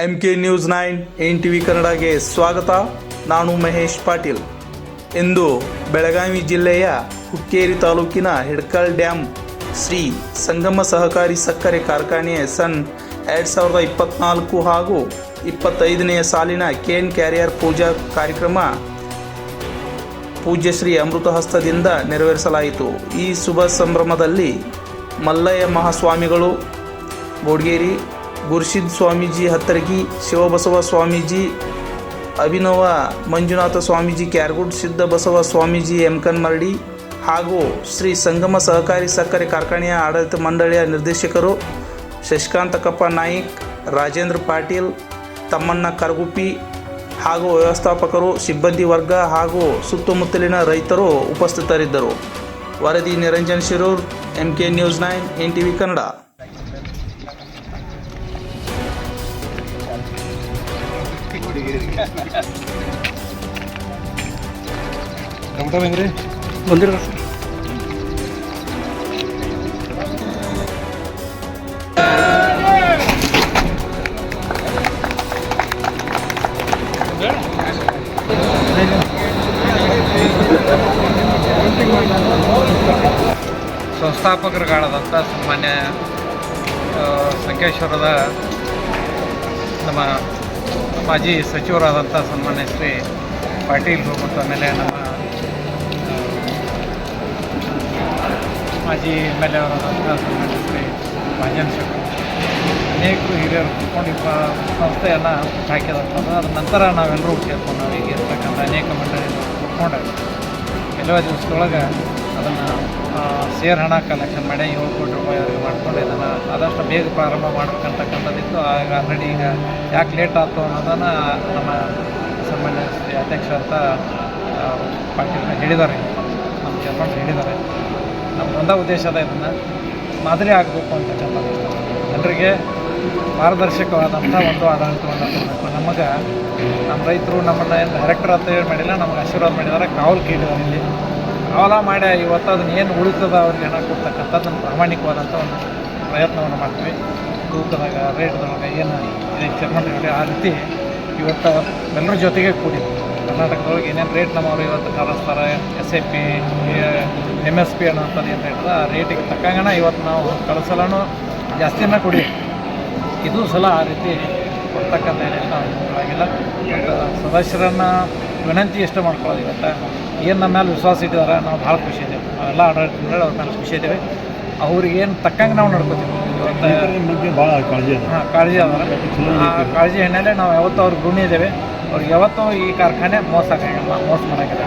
M K news nine N T V ಕನ್ನಡಗೆ ಸ್ವಾಗತ. ನಾನು ಮಹೇಶ್ ಪಾಟೀಲ್. ಇಂದು ಬೆಳಗಾವಿ ಜಿಲ್ಲೆಯ ಹುಕ್ಕೇರಿ ತಾಲೂಕಿನ ಹಿಡ್ಕಲ್ ಡ್ಯಾಮ್ ಶ್ರೀ ಸಂಗಮ ಸಹಕಾರಿ ಸಕ್ಕರೆ ಕಾರ್ಖಾನೆಯ ಸನ್ ಎರಡು ಸಾವಿರದ ಇಪ್ಪತ್ತ್ನಾಲ್ಕು ಹಾಗೂ ಇಪ್ಪತ್ತೈದನೆಯ ಸಾಲಿನ ಕೇನ್ ಕ್ಯಾರಿಯರ್ ಪೂಜಾ ಕಾರ್ಯಕ್ರಮ ಪೂಜ್ಯ ಶ್ರೀ ಅಮೃತಹಸ್ತದಿಂದ ನೆರವೇರಿಸಲಾಯಿತು. ಈ ಶುಭ ಸಂಭ್ರಮದಲ್ಲಿ ಮಲ್ಲಯ್ಯ ಮಹಾಸ್ವಾಮಿಗಳು ಗೋಡ್ಗೇರಿ ಗುರುಸಿದ್ ಸ್ವಾಮೀಜಿ ಹತ್ತರಗಿ ಶಿವಬಸವ ಸ್ವಾಮೀಜಿ, ಅಭಿನವ ಮಂಜುನಾಥ ಸ್ವಾಮೀಜಿ, ಕ್ಯಾರ್ಗುಡ್ ಸಿದ್ಧ ಬಸವ ಸ್ವಾಮೀಜಿ ಎಮ್ಕನ್ಮರಡಿ ಹಾಗೂ ಶ್ರೀ ಸಂಗಮ ಸಹಕಾರಿ ಸಕ್ಕರೆ ಕಾರ್ಖಾನೆಯ ಆಡಳಿತ ಮಂಡಳಿಯ ನಿರ್ದೇಶಕರು ಶಶಿಕಾಂತಕಪ್ಪ ನಾಯಕ್, ರಾಜೇಂದ್ರ ಪಾಟೀಲ್, ತಮ್ಮಣ್ಣ ಕರಗುಪ್ಪಿ ಹಾಗೂ ವ್ಯವಸ್ಥಾಪಕರು, ಸಿಬ್ಬಂದಿ ವರ್ಗ ಹಾಗೂ ಸುತ್ತಮುತ್ತಲಿನ ರೈತರು ಉಪಸ್ಥಿತರಿದ್ದರು. ವರದಿ Niranjan Shirur M K news nine N T V Kannada. Tomato ಹೆಂಗ್ರಿ? ಬಂದಿರ ಸಂಸ್ಥಾಪಕರುಗಳಾದಂಥ ಸನ್ಮಾನ್ಯ ಸಂಕೇಶ್ವರದ ನಮ್ಮ ಮಾಜಿ ಸಚಿವರಾದಂಥ ಸನ್ಮಾನ್ಯ ಶ್ರೀ ಪಾಟೀಲ್ ಮತ್ತು ಆಮೇಲೆ ನಮ್ಮ ಮಾಜಿ ಎಂ ಎಲ್ ಎ ಅವರಾದಂಥ ಸನ್ಮಾನ್ಯ ಶ್ರೀ ಮಹೇಂದ್ರ ಶೆಟ್ಟಿ ಅನೇಕರು ಹಿರಿಯರು ಕೂತ್ಕೊಂಡು ಈ ಸಂಸ್ಥೆಯನ್ನು ಹಾಕಿದಂಥದ್ದು. ಅದ ನಂತರ ನಾವೆಲ್ಲರೂ ಸೇರ್ಕೊಂಡು ನಾವು ಈಗ ಇರ್ತಕ್ಕಂಥ ಅನೇಕ ಮಂಡಳಿಗಳು ಕೂತ್ಕೊಂಡು ಕೆಲವೇ ದಿವಸದೊಳಗೆ ಅದನ್ನು ಸೇರ್ ಹಣ ಕಲೆಕ್ಷನ್ ಮಾಡಿ ಏಳು ಕೋಟಿ ರೂಪಾಯಿ ಅವ್ರಿಗೆ ಮಾಡ್ಕೊಂಡು ಇದನ್ನು ಆದಷ್ಟು ಬೇಗ ಪ್ರಾರಂಭ ಮಾಡ್ಬೇಕಂತಕ್ಕಂಥದ್ದಿತ್ತು. ಆಗ ಆಲ್ರೆಡಿ ಈಗ ಯಾಕೆ ಲೇಟ್ ಆಯ್ತು ಅನ್ನೋದನ್ನು ನಮ್ಮ ಸನ್ಮಾನ್ಯ ಶ್ರೀ ಅಧ್ಯಕ್ಷ ಅಂತ ಪಾಟೀಲ್ ಹೇಳಿದ್ದಾರೆ. ನಮ್ಮ ಚೇರ್ಮನ್ ಹೇಳಿದ್ದಾರೆ. ನಮ್ಮ ಒಂದೇ ಉದ್ದೇಶ ಅದ ಇದನ್ನು ಮಾದರಿ ಆಗಬೇಕು ಅಂತಕ್ಕಂಥದ್ದು. ಜನರಿಗೆ ಪಾರದರ್ಶಕವಾದಂಥ ಒಂದು ಆಡಳಿತವನ್ನು ಕೊಡಬೇಕು. ನಮಗೆ ನಮ್ಮ ರೈತರು ನಮ್ಮನ್ನು ಏನು ಡೈರೆಕ್ಟರ್ ಅಂತ ಹೇಳಿ ಮಾಡಿಲ್ಲ ನಮಗೆ ಆಶೀರ್ವಾದ ಮಾಡಿದ್ದಾರೆ. ಕಾವಲು ಕೇಳಿದ್ದಾರೆ ಇಲ್ಲಿ. ಕಾವಲ ಮಾಡಿ ಇವತ್ತು ಅದನ್ನ ಏನು ಉಳಿತದ ಅವ್ರಿಗೆ ಹಣ ನಮ್ಮ ಪ್ರಾಮಾಣಿಕವಾದಂಥ ಒಂದು ಪ್ರಯತ್ನವನ್ನು ಮಾಡ್ತೀವಿ. ತೂಕದಾಗ, ರೇಟ್ದಾಗ, ಏನು ಚರ್ಮಂಡಿ ಆ ರೀತಿ ಇವತ್ತು ಎಲ್ಲರ ಜೊತೆಗೆ ಕೂಡಿ ಕರ್ನಾಟಕದೊಳಗೆ ಏನೇನು ರೇಟ್ ನಮ್ಮವ್ರು ಇವತ್ತು ಕಲಿಸ್ತಾರೆ S A P M S P ಅನ್ನೋಂಥದ್ದು ಏನು ರೇಟ್ ಆ ರೇಟಿಗೆ ತಕ್ಕಂಗಣ ಇವತ್ತು ನಾವು ಕಳಿಸಲೂ ಜಾಸ್ತಿನ ಕೊಡಿ. ಇದು ಸಲ ಆ ರೀತಿ ಕೊಡ್ತಕ್ಕಂಥ ಏನಿಲ್ಲ ಆಗಿಲ್ಲ ಸದಸ್ಯರನ್ನು ವಿನಂತಿ ಎಷ್ಟು ಮಾಡ್ಕೊಳ್ಳೋದು ಇವತ್ತು. ಏನು ನಮ್ಮ ಮೇಲೆ ವಿಶ್ವಾಸ ಇಟ್ಟಿದ್ದಾರೆ ನಾವು ಭಾಳ ಖುಷಿ ಇದ್ದೇವೆ ನಾವೆಲ್ಲ ಆಡಳಿತ ಅವ್ರ ಮೇಲೆ ಖುಷಿ ಇದ್ದೇವೆ ಅವ್ರಿಗೆ ಏನು ತಕ್ಕಂಗೆ ನಾವು ನಡ್ಕೋತೀವಿ. ಇವತ್ತು ಭಾಳ ಕಾಳಜಿ ಹಾಂ ಕಾಳಜಿ ಅದಾರ ಆ ಕಾಳಜಿ ಹಿನ್ನೆಲೆ ನಾವು ಯಾವತ್ತೂ ಅವ್ರಿಗೆ ಗುಣಿ ಇದ್ದೇವೆ ಅವ್ರಿಗೆ ಯಾವತ್ತೂ ಈ ಕಾರ್ಖಾನೆ ಮೋಸ ಮೋಸ ಮಾಡೋಂಗಿಲ್ಲ